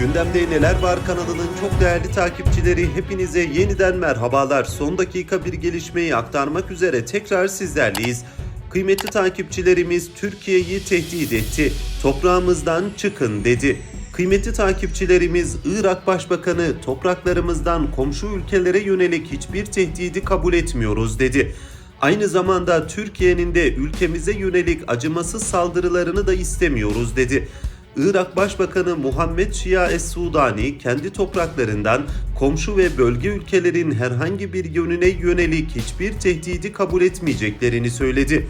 Gündemde Neler Var kanalının çok değerli takipçileri hepinize yeniden merhabalar. Son dakika bir gelişmeyi aktarmak üzere tekrar sizlerleyiz. Kıymetli takipçilerimiz Türkiye'yi tehdit etti. Toprağımızdan çıkın dedi. Kıymetli takipçilerimiz Irak Başbakanı topraklarımızdan komşu ülkelere yönelik hiçbir tehdidi kabul etmiyoruz dedi. Aynı zamanda Türkiye'nin de ülkemize yönelik acımasız saldırılarını da istemiyoruz dedi. Irak Başbakanı Muhammed Şia Es-Sudani kendi topraklarından komşu ve bölge ülkelerin herhangi bir yönüne yönelik hiçbir tehdidi kabul etmeyeceklerini söyledi.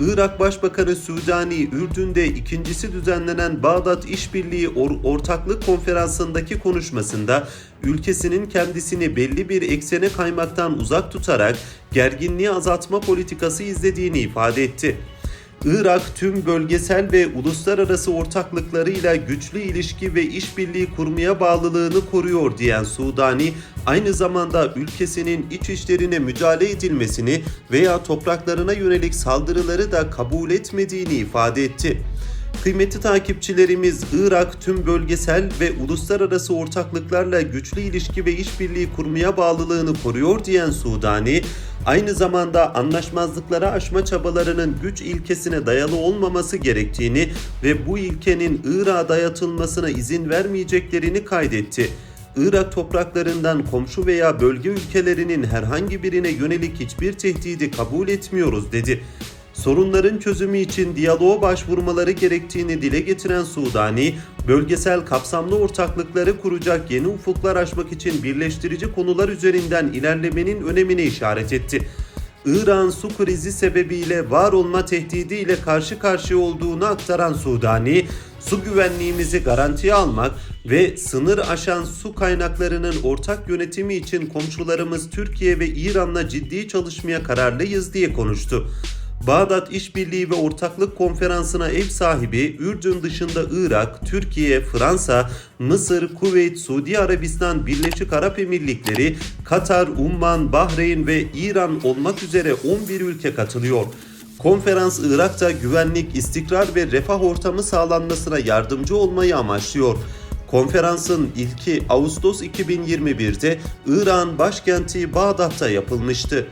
Irak Başbakanı Sudani, Ürdün'de ikincisi düzenlenen Bağdat İşbirliği Or- Ortaklık Konferansı'ndaki konuşmasında ülkesinin kendisini belli bir eksene kaymaktan uzak tutarak gerginliği azaltma politikası izlediğini ifade etti. Irak tüm bölgesel ve uluslararası ortaklıklarıyla güçlü ilişki ve işbirliği kurmaya bağlılığını koruyor diyen Sudani, aynı zamanda ülkesinin iç işlerine müdahale edilmesini veya topraklarına yönelik saldırıları da kabul etmediğini ifade etti. Kıymetli takipçilerimiz Irak tüm bölgesel ve uluslararası ortaklıklarla güçlü ilişki ve işbirliği kurmaya bağlılığını koruyor diyen Sudani, aynı zamanda anlaşmazlıklara aşma çabalarının güç ilkesine dayalı olmaması gerektiğini ve bu ilkenin Irak'a dayatılmasına izin vermeyeceklerini kaydetti. Irak topraklarından komşu veya bölge ülkelerinin herhangi birine yönelik hiçbir tehdidi kabul etmiyoruz dedi. Sorunların çözümü için diyaloğa başvurmaları gerektiğini dile getiren Sudani, bölgesel kapsamlı ortaklıkları kuracak yeni ufuklar aşmak için birleştirici konular üzerinden ilerlemenin önemine işaret etti. İran su krizi sebebiyle var olma tehdidiyle karşı karşıya olduğunu aktaran Sudani, su güvenliğimizi garantiye almak ve sınır aşan su kaynaklarının ortak yönetimi için komşularımız Türkiye ve İran'la ciddi çalışmaya kararlıyız diye konuştu. Bağdat İşbirliği ve Ortaklık Konferansı'na ev sahibi Ürdün dışında Irak, Türkiye, Fransa, Mısır, Kuveyt, Suudi Arabistan, Birleşik Arap Emirlikleri, Katar, Umman, Bahreyn ve İran olmak üzere 11 ülke katılıyor. Konferans Irak'ta güvenlik, istikrar ve refah ortamı sağlanmasına yardımcı olmayı amaçlıyor. Konferansın ilki Ağustos 2021'de İran başkenti Bağdat'ta yapılmıştı.